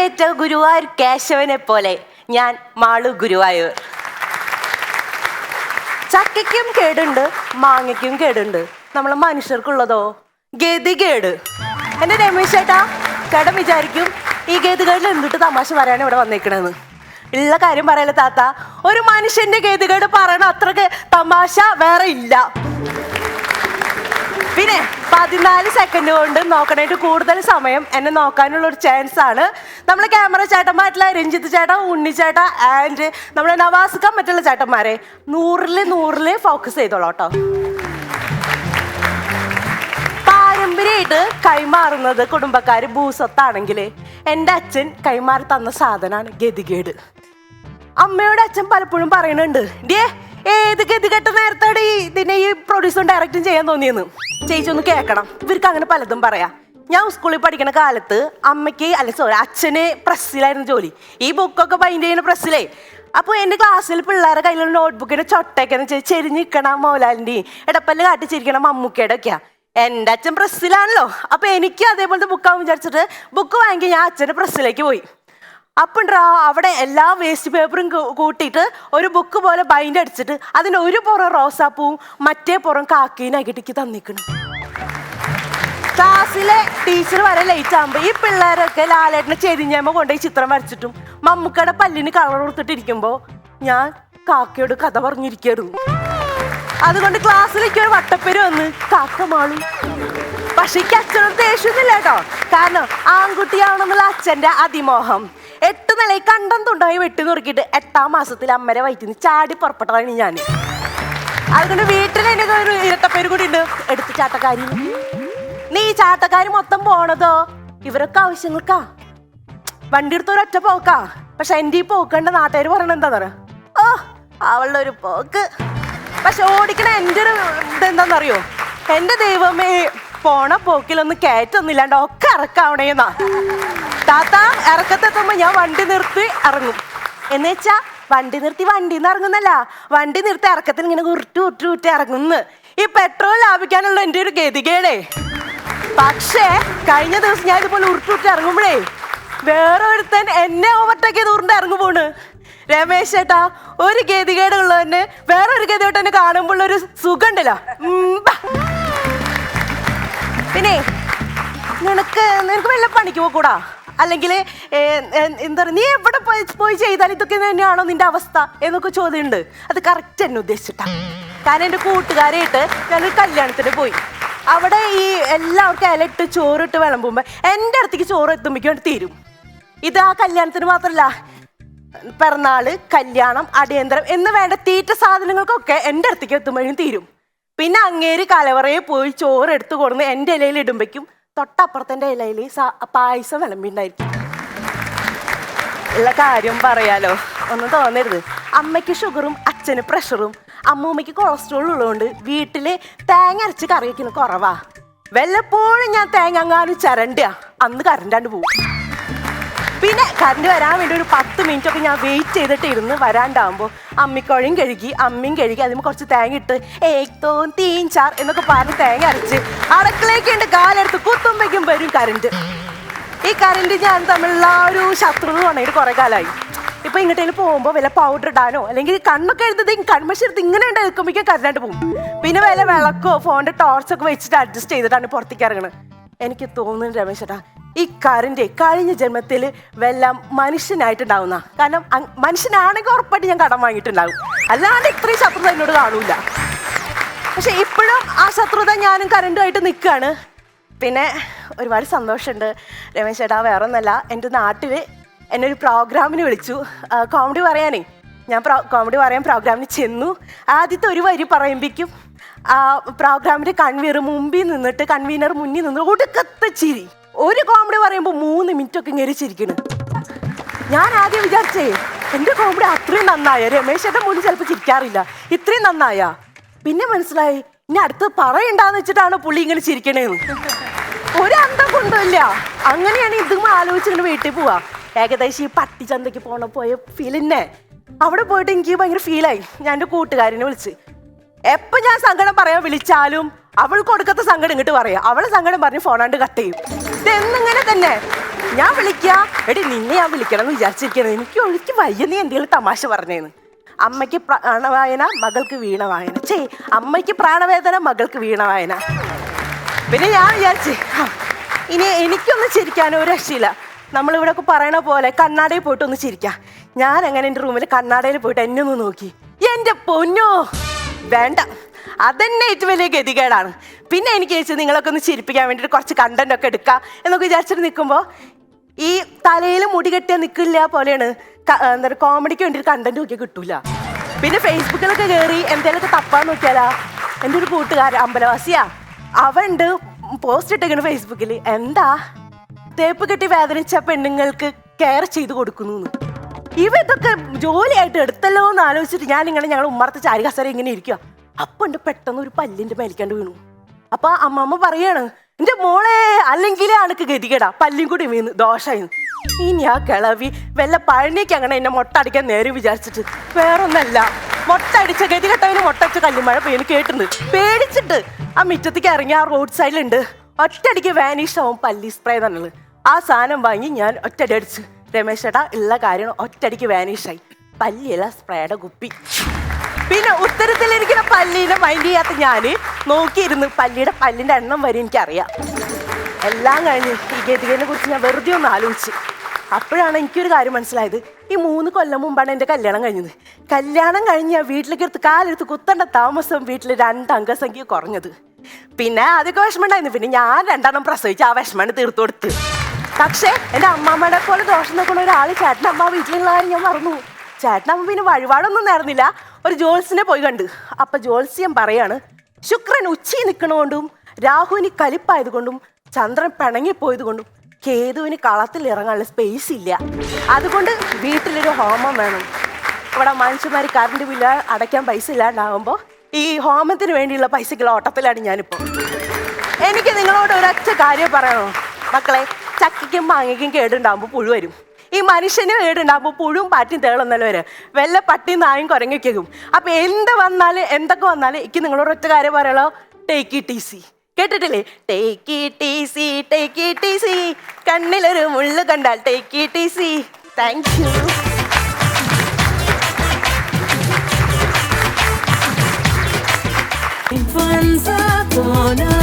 പേറ്റ ഗുരുവായൂർ കേശവനെ പോലെ ഞാൻ മാളു ഗുരുവായൂർ. ചക്കയ്ക്കും കേടുണ്ട് മാങ്ങയ്ക്കും കേടുണ്ട്. നമ്മളെ മനുഷ്യർക്കുള്ളതോ? ഗതി കേട് എന്റെ രമേശ് ചേട്ടാ ചേട്ടൻ വിചാരിക്കും ഈ ഗതികേടിൽ എന്തിട്ട് തമാശ പറയാൻ ഇവിടെ വന്നേക്കണെന്ന്. ഉള്ള കാര്യം പറയല താത്ത ഒരു മനുഷ്യന്റെ ഗതികേട് പറയണ അത്രയ്ക്ക് തമാശ വേറെ ഇല്ല. പിന്നെ പതിനാല് സെക്കൻഡ് കൊണ്ട് നോക്കണായിട്ട് കൂടുതൽ സമയം എന്നെ നോക്കാനുള്ള ഒരു ചാൻസ് ആണ്. നമ്മൾ ക്യാമറ ചേട്ടന്മാരുള്ള രഞ്ജിത്ത് ചേട്ടൻ ഉണ്ണി ചേട്ട ആൻഡ് നമ്മളെ നവാസുക്കാൻ മറ്റുള്ള ചേട്ടന്മാരെ നൂറിൽ നൂറിൽ ഫോക്കസ് ചെയ്തോളാം കേട്ടോ പാരമ്പര്യമായിട്ട് കൈമാറുന്നത് കുടുംബക്കാർ ഭൂസ്വത്താണെങ്കിൽ എന്റെ അച്ഛൻ കൈമാറി തന്ന സാധനമാണ് ഗതികേട്. അമ്മയോട് അച്ഛൻ പലപ്പോഴും പറയുന്നുണ്ട് ഡേ ഏത് ഗതികെട്ട നേരത്തോടെ ഈ ഇതിനെ ഈ പ്രൊഡ്യൂസും ഡയറക്റ്റും ചെയ്യാൻ തോന്നിയെന്ന്? ചേച്ചി ഒന്ന് കേൾക്കണം. ഇവർക്ക് അങ്ങനെ പലതും പറയാം. ഞാൻ സ്കൂളിൽ പഠിക്കുന്ന കാലത്ത് അമ്മയ്ക്ക് അല്ല സോറി അച്ഛന് പ്രസ്സിലായിരുന്നു ജോലി. ഈ ബുക്കൊക്കെ ബൈൻഡ് ചെയ്യുന്ന പ്രസ്സിലേ. അപ്പോൾ എന്റെ ക്ലാസ്സിൽ പിള്ളേരെ കയ്യിലുള്ള നോട്ട്ബുക്കിന്റെ ചൊട്ടയൊക്കെ എന്ന് വെച്ചാൽ ചെരിഞ്ഞ് നിൽക്കണ മോലാലിന്റെയും ഇടപ്പല്ല് കാട്ടി ചിരിക്കണ മമ്മൂക്കയുടെ ഒക്കെയാ. എന്റെ അച്ഛൻ പ്രസ്സിലാണല്ലോ. അപ്പൊ എനിക്ക് അതേപോലത്തെ ബുക്കാവും വിചാരിച്ചിട്ട് ബുക്ക് വാങ്ങി ഞാൻ അച്ഛന്റെ പ്രസ്സിലേക്ക് പോയി. അപ്പണ്ടാ അവിടെ എല്ലാ വേസ്റ്റ് പേപ്പറും കൂട്ടിയിട്ട് ഒരു ബുക്ക് പോലെ ബൈൻഡ് അടിച്ചിട്ട് അതിന്റെ ഒരു പുറം റോസാപ്പൂവും മറ്റേ പുറം കാക്കീനാക്കിയിട്ട് തന്നിക്കണം ക്ലാസ്സിലെ ടീച്ചർ വരെ ലേറ്റ് ആകുമ്പോൾ ഈ പിള്ളേരൊക്കെ ലാലേട്ടനെ ചെരിഞ്ഞമ്മ കൊണ്ടുപോയി ചിത്രം വരച്ചിട്ടും മമ്മൂക്കയുടെ പല്ലിന് കളർ കൊടുത്തിട്ടിരിക്കുമ്പോൾ ഞാൻ കാക്കയോട് കഥ പറഞ്ഞിരിക്കായിരുന്നു അതുകൊണ്ട് ക്ലാസ്സിലേക്ക് ഒരു വട്ടപ്പേര് വന്ന് കാക്ക മാളു. പക്ഷെ എനിക്ക് അച്ഛനോട് ദേഷ്യമൊന്നുമില്ല കേട്ടോ. കാരണം ആൺകുട്ടിയാണെന്നുള്ള അച്ഛന്റെ അതിമോഹം. നിലയിൽ കണ്ടം തുണ്ടായി വെട്ടി നുറുക്കിയിട്ട് എട്ടാം മാസത്തിൽ അമ്മരെ വയറ്റിന്ന് ചാടി പുറപ്പെട്ടതാണ് ഞാൻ. അതുകൊണ്ട് വീട്ടിൽ എനിക്ക് ഒരു ഇരട്ടപ്പേര് കൂടി ഉണ്ട്. എടുത്ത് ചാട്ടക്കാരി. നീ ഈ ചാട്ടക്കാരി മൊത്തം പോണതോ? ഇവരൊക്കെ ആവശ്യങ്ങൾക്കാ. വണ്ടി എടുത്ത് ഒരൊറ്റ പോക്കാ. പക്ഷെ എന്റെ ഈ പോക്കണ്ട നാട്ടുകാർ പറയണ എന്താ പറയാ ഓ അവളുടെ ഒരു പോക്ക്. പക്ഷെ ഓടിക്കണ എന്റെ ഒരു ഇതെന്താന്നറിയോ എന്റെ ദൈവമേ പോണ പോക്കിലൊന്നും കയറ്റൊന്നുമില്ലാണ്ട് ഒക്കെ ഇറക്കാവണേന്നാ താത്ത ഇറക്കത്തെത്തുമ്പോ ഞാൻ വണ്ടി നിർത്തി ഇറങ്ങും. എന്ന് വെച്ചാ വണ്ടി നിർത്തി വണ്ടിന്ന് ഇറങ്ങുന്നല്ല. വണ്ടി നിർത്തി ഇറക്കത്തിൽ ഇങ്ങനെ ഉരുട്ടു ഉരുട്ടു ഉരുട്ടി ഇറങ്ങുന്നു. ഈ പെട്രോൾ ലാഭിക്കാനുള്ള എന്റെ ഒരു ഗതികേടേ. പക്ഷേ കഴിഞ്ഞ ദിവസം ഞാൻ ഇതുപോലെ ഉരുട്ടുരുട്ടി ഇറങ്ങുമ്പോഴേ വേറെ ഒരുത്തൻ എന്നെ ഓവർടേക്ക് ഉരുണ്ട് ഇറങ്ങു പോണ് രമേശ് ചേട്ടാ ഒരു ഗതികേട് ഉള്ളതന്നെ വേറെ ഒരു ഗതികേട്ട് എന്നെ കാണുമ്പോൾ ഒരു സുഖം ഉണ്ടല്ലോ പിന്നെ നിനക്ക് നിനക്ക് വല്ല പണിക്ക് പോക്കൂടാ? അല്ലെങ്കിൽ എന്താ പറയുക നീ എവിടെ പോയി പോയി ചെയ്താൽ ഇതൊക്കെ തന്നെയാണോ നിന്റെ അവസ്ഥ എന്നൊക്കെ ചോദ്യമുണ്ട്. അത് കറക്റ്റ് എന്നെ ഉദ്ദേശിച്ചിട്ടാണ് കാരണം എന്റെ കൂട്ടുകാരായിട്ട് ഞങ്ങൾ കല്യാണത്തിന് പോയി. അവിടെ ഈ എല്ലാവർക്കും ഇലയിട്ട് ചോറിട്ട് വിളമ്പുമ്പോൾ എന്റെ അടുത്തേക്ക് ചോറ് എത്തുമ്പോഴേക്കും തീരും. ഇത് ആ കല്യാണത്തിന് മാത്രമല്ല പിറന്നാൾ കല്യാണം അടിയന്തരം എന്ന് വേണ്ട തീറ്റ സാധനങ്ങൾക്കൊക്കെ എന്റെ അടുത്തേക്ക് എത്തുമ്പോഴും തീരും. പിന്നെ അങ്ങേര് കലവറയെ പോയി ചോറ് എടുത്തു കൊടുന്ന് എന്റെ ഇലയിൽ ഇടുമ്പോഴേക്കും തൊട്ടപ്പുറത്തെ ഇലയിൽ പായസം വിളമ്പിണ്ടായിരിക്കും. ഉള്ള കാര്യം പറയാലോ. ഒന്നും തോന്നരുത്. അമ്മയ്ക്ക് ഷുഗറും അച്ഛന് പ്രഷറും അമ്മൂമ്മയ്ക്ക് കൊളസ്ട്രോൾ ഉള്ളതുകൊണ്ട് വീട്ടിൽ തേങ്ങ അരച്ച് കറി വയ്ക്കുന്ന കുറവാ. വല്ലപ്പോഴും ഞാൻ തേങ്ങ അങ്ങാനും ചരണ്ട. അന്ന് കരണ്ടാണ്ട് പോകും പിന്നെ കറണ്ട് വരാൻ വേണ്ടി ഒരു പത്ത് മിനിറ്റ് ഒക്കെ ഞാൻ വെയിറ്റ് ചെയ്തിട്ട് ഇരുന്ന് വരാണ്ടാവുമ്പോൾ അമ്മിക്കോഴയും കഴുകി അമ്മയും കഴുകി അതിന് കുറച്ച് തേങ്ങ ഇട്ട് ഏക്തോ തീൻ ചാർ എന്നൊക്കെ പറഞ്ഞ് തേങ്ങ അരച്ച് അടക്കളേക്ക് ഉണ്ട് കാലെടുത്ത് കുത്തുമ്പേക്കും വരും കറണ്ട്. ഈ കറണ്ട് ഞാൻ തമ്മിലുള്ള ഒരു ഒരു എന്ന് പറഞ്ഞിട്ട് കുറെ കാലമായി ഇപ്പൊ ഇങ്ങോട്ടേലും പോകുമ്പോൾ വല്ല പൗഡർ ഇടാനോ അല്ലെങ്കിൽ കണ്ണൊക്കെ എടുത്തത് കൺമശി എടുത്ത് ഇങ്ങനെ ഉണ്ട് നിൽക്കുമ്പോഴേക്കും കറണ്ട് പോകും. പിന്നെ വല്ല വിളക്കോ ഫോണിന്റെ ടോർച്ചൊക്കെ വെച്ചിട്ട് അഡ്ജസ്റ്റ് ചെയ്തിട്ടാണ് പുറത്തേക്ക് ഇറങ്ങുന്നത് എനിക്ക് തോന്നുന്നു രമേശ് ചേട്ടാ ഈ കറണ്ട് കഴിഞ്ഞ ജന്മത്തിൽ വെല്ലാം മനുഷ്യനായിട്ടുണ്ടാവുന്ന? കാരണം മനുഷ്യനാണെങ്കിൽ ഉറപ്പായിട്ട് ഞാൻ കടം വാങ്ങിയിട്ടുണ്ടാവും അല്ലാണ്ട് ഇത്രയും ശത്രുത എന്നോട് കാണൂല. പക്ഷെ ഇപ്പോഴും ആ ശത്രുത ഞാനും കരണ്ടുമായിട്ട് നിൽക്കുകയാണ്. പിന്നെ ഒരുപാട് സന്തോഷമുണ്ട്. രമേശ് ചേട്ടാ വേറെ ഒന്നല്ല എന്റെ നാട്ടിൽ എന്നെ ഒരു പ്രോഗ്രാമിന് വിളിച്ചു. കോമഡി പറയാനേ ഞാൻ കോമഡി പറയാൻ പ്രോഗ്രാമിന് ചെന്നു. ആദ്യത്തെ ഒരു വരി പറയുമ്പോഴേക്കും ആ പ്രോഗ്രാമിന്റെ കൺവീനർ മുമ്പിൽ നിന്നിട്ട് കൺവീനർ മുന്നിൽ നിന്ന് ഒടുക്കത്തെ ചിരി. ഒരു കോമഡി പറയുമ്പോൾ മൂന്ന് മിനിറ്റ് ഒക്കെ ഞെരിച്ചിരിക്കുന്നു ഞാൻ ആദ്യം വിചാരിച്ചേ എന്റെ കോമഡി അത്രയും നന്നായ? രമേശ് ചേട്ടൻ മുന്നിൽ ചിലപ്പോൾ ചിരിക്കാറില്ല. ഇത്രയും നന്നായ? പിന്നെ മനസ്സിലായി ഇനി അടുത്ത് പറയണ്ടെന്ന് വെച്ചിട്ടാണ് പുള്ളി ഇങ്ങനെ ചിരിക്കണേന്ന്. ഒരു അന്തം കൊണ്ടുമില്ല. അങ്ങനെയാണ് ഇതും ആലോചിച്ചിങ്ങനെ വീട്ടിൽ പോവാ. ഏകദേശം ഈ പട്ടിച്ചന്തയ്ക്ക് പോണ പോയ ഫീലിന്നെ അവിടെ പോയിട്ട് എനിക്ക് ഭയങ്കര ഫീലായി ഞാൻ എന്റെ കൂട്ടുകാരനെ വിളിച്ച്. എപ്പോ ഞാൻ സങ്കടം പറയാൻ വിളിച്ചാലും അവൾ കൊടുക്കത്ത സങ്കടം ഇങ്ങോട്ട് പറയാം. അവളെ സങ്കടം പറഞ്ഞ് ഫോണാണ്ട് കട്ട് ചെയ്യും. ഇതെന്നിങ്ങനെ തന്നെ. ഞാൻ വിളിക്കുക എടി നിന്നെ ഞാൻ വിളിക്കണം എന്ന് വിചാരിച്ചിരിക്കണം എനിക്ക് ഒഴിക്ക് വയ്യ. നീ എന്തെങ്കിലും തമാശ പറഞ്ഞേന്ന്. അമ്മയ്ക്ക് പ്രാണവായന മകൾക്ക് വീണവായന. ചേ അമ്മയ്ക്ക് പ്രാണവേദന മകൾക്ക് വീണവായന. പിന്നെ ഞാൻ വിചാരിച്ചു "ആ, ഇനി എനിക്കൊന്ന് ചിരിക്കാനോ ഒരു രക്ഷയില്ല. നമ്മളിവിടെ ഒക്കെ പറയണ പോലെ കണ്ണാടയിൽ പോയിട്ട് ഒന്ന് ചിരിക്കാം. ഞാൻ അങ്ങനെ എന്റെ റൂമിൽ കണ്ണാടയിൽ പോയിട്ട് എന്നെ ഒന്ന് നോക്കി. എന്റെ പൊന്നോ! വേണ്ട. അതന്നെ ഏറ്റവും വലിയ ഗതികേടാണ്. പിന്നെ എനിക്ക് ചോദിച്ചത് നിങ്ങളൊക്കെ ഒന്ന് ചിരിപ്പിക്കാൻ വേണ്ടിയിട്ട് കുറച്ച് കണ്ടന്റ് ഒക്കെ എടുക്കാം എന്നൊക്കെ വിചാരിച്ചിട്ട് നിൽക്കുമ്പോൾ ഈ തലയിൽ മുടി കെട്ടിയ നിൽക്കില്ല പോലെയാണ് എന്താ കോമഡിക്ക് വേണ്ടി കണ്ടന്റ് നോക്കിയാൽ കിട്ടൂല. പിന്നെ ഫേസ്ബുക്കിലൊക്കെ കയറി എന്തെങ്കിലുമൊക്കെ തപ്പാൻ നോക്കിയാലാ. എന്റെ ഒരു കൂട്ടുകാരൻ അമ്പലവാസിയാ. അവണ്ട് പോസ്റ്റ് ഇട്ടേക്കണ് ഫേസ്ബുക്കിൽ എന്താ? തേപ്പ് കെട്ടി വേദനിച്ച പെണ്ണുങ്ങൾക്ക് കെയർ ചെയ്ത് കൊടുക്കുന്നു ഇവ ഇതൊക്കെ ജോലിയായിട്ട് എടുത്തല്ലോ എന്ന് ആലോചിച്ചിട്ട് ഞാൻ ഇങ്ങനെ ഞങ്ങൾ ഉമ്മറത്ത് ചാരി ഇങ്ങനെ ഇരിക്കുക അപ്പൊ പെട്ടെന്ന് ഒരു പല്ലിന്റെ മേലിക്കാണ്ട് വീണു. അപ്പൊ അമ്മമ്മ പറയാണ് എന്റെ മോളെ അല്ലെങ്കിലേ അനക്ക് ഗതികേടാ പല്ലും കൂടി വീണ് ദോഷായി. ഇനി ആ കിളവി വല്ല പഴനിക്ക് അങ്ങനെ എന്നെ മൊട്ട അടിക്കാൻ നേരെ വിചാരിച്ചിട്ട് വേറൊന്നല്ല മൊട്ട അടിച്ച ഗതികെട്ടവന് മൊട്ട അടിച്ച കല്ലുമഴ പേര് കേട്ടിട്ടുണ്ട്. പേടിച്ചിട്ട് ആ മുറ്റത്തേക്ക് ഇറങ്ങി ആ റോഡ് സൈഡിലുണ്ട് ഒറ്റടിക്ക് ആവും പല്ലി സ്പ്രേ എന്നുള്ളത് ആ സാധനം വാങ്ങി ഞാൻ ഒറ്റടി അടിച്ച്. രമേശ് ചേട്ടാ ഉള്ള കാര്യം ഒറ്റടിക്ക് വാനിഷായി പല്ലിയല്ല സ്പ്രേയുടെ കുപ്പി. പിന്നെ ഉത്തരത്തിലിരിക്കുന്ന പല്ലിനെ മൈൻഡ് ചെയ്യാത്ത ഞാൻ നോക്കിയിരുന്നു പല്ലിയുടെ പല്ലിന്റെ എണ്ണം വരെ എനിക്കറിയാം. എല്ലാം കഴിഞ്ഞ് ഈ ഗതികേനെ കുറിച്ച് ഞാൻ വെറുതെ ഒന്ന് ആലോചിച്ച്. അപ്പോഴാണ് എനിക്കൊരു കാര്യം മനസ്സിലായത്. ഈ മൂന്ന് കൊല്ലം മുമ്പാണ് എന്റെ കല്യാണം കഴിഞ്ഞത്. കല്യാണം കഴിഞ്ഞ് ഞാൻ വീട്ടിലേക്ക് എടുത്ത് കാലെടുത്ത് കുത്തേണ്ട താമസം വീട്ടിൽ രണ്ട് അംഗസംഖ്യ കുറഞ്ഞത്. പിന്നെ അതൊക്കെ വിഷമം ഉണ്ടായിരുന്നു പിന്നെ ഞാൻ രണ്ടെണ്ണം പ്രസവിച്ച് ആ വിഷമാണ് തീർത്തു കൊടുത്ത്. പക്ഷേ എന്റെ അമ്മാമ്മയുടെ പോലെ ദോഷം നോക്കുന്ന ഒരാൾ ചേട്ടന്റെ അമ്മ വീട്ടിലുള്ള കാര്യം ഞാൻ മറന്നു. ചേട്ടനമ്മ പിന്നെ വഴിപാടൊന്നും നേർന്നില്ല ഒരു ജോൽസിനെ പോയി കണ്ട്. അപ്പൊ ജോത്സ്യം പറയാണ് ശുക്രൻ ഉച്ചി നിൽക്കണോണ്ടും രാഹുവിന് കലിപ്പായതുകൊണ്ടും ചന്ദ്രൻ പിണങ്ങിപ്പോയത് കൊണ്ടും കേതുവിന് കളത്തിൽ ഇറങ്ങാനുള്ള സ്പേസ് ഇല്ല. അതുകൊണ്ട് വീട്ടിലൊരു ഹോമം വേണം. ഇവിടെ മനുഷ്യന്മാർ കറണ്ട് ബില്ല് അടയ്ക്കാൻ പൈസ ഇല്ലാണ്ടാകുമ്പോൾ ഈ ഹോമത്തിന് വേണ്ടിയുള്ള പൈസക്കുള്ള ഓട്ടത്തിലാണ് ഞാനിപ്പോൾ എനിക്ക് നിങ്ങളോട് ഒരൊറ്റ കാര്യം പറയണോ? മക്കളെ ചക്കയ്ക്കും മാങ്ങയ്ക്കും കേടുണ്ടാകുമ്പോൾ പുഴു വരും. ഈ മനുഷ്യന് അപ്പോൾ പുഴും പാറ്റും തേളുന്നല്ലോ വരെ വല്ല പട്ടി നായും കുറങ്ങിക്കും അപ്പൊ എന്ത് വന്നാലും എന്തൊക്കെ വന്നാലും എനിക്ക് നിങ്ങളോട് ഒറ്റ കാര്യം പറയുള്ളൂ ടേക്ക് ഇറ്റ് ഈസി കേട്ടിട്ടില്ലേ? Take it easy take it easy കണ്ണിലൊരു മുള്ളു കണ്ടാൽ take it easy thank you Influenza, upon a time.